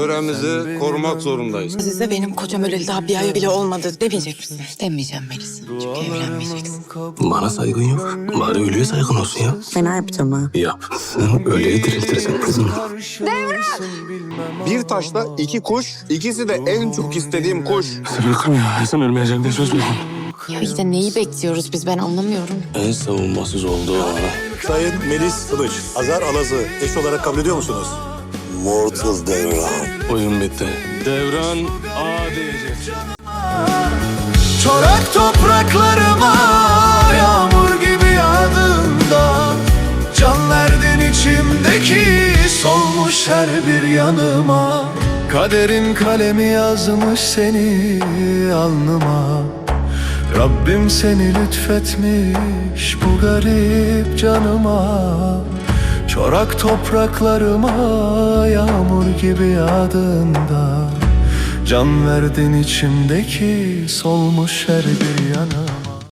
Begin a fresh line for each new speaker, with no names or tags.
Töremizi korumak zorundayız.
Size benim kocam öleli daha bir ay bile olmadı demeyecek misin?
Demeyeceğim Melis. Çünkü evlenmeyeceksin.
Bana saygın yok. Bari ölüye saygın olsun ya.
Fena yapacağım ha.
Yap. Sen ölüyü diriltirsin kızım.
Bir taşla iki kuş, ikisi de en çok istediğim kuş.
Sırıkım ya. Sen ölmeyeceksin diye söz verdin.
Ya işte neyi bekliyoruz biz ben anlamıyorum.
En savunmasız olduğu ana.
Sayın Melis Kılıç, Azar Alaz'ı eş olarak kabul ediyor musunuz?
Mortal Devran.
Oyun bitti. Devran A diyecek.
Çorak topraklarıma yağmur gibi yağdığında Can verdin içimdeki solmuş her bir yanıma Kaderin kalemi yazmış seni alnıma Rabbim seni lütfetmiş bu garip canıma Çorak topraklarıma yağmur gibi yağdığında Can verdin içimdeki solmuş her bir yana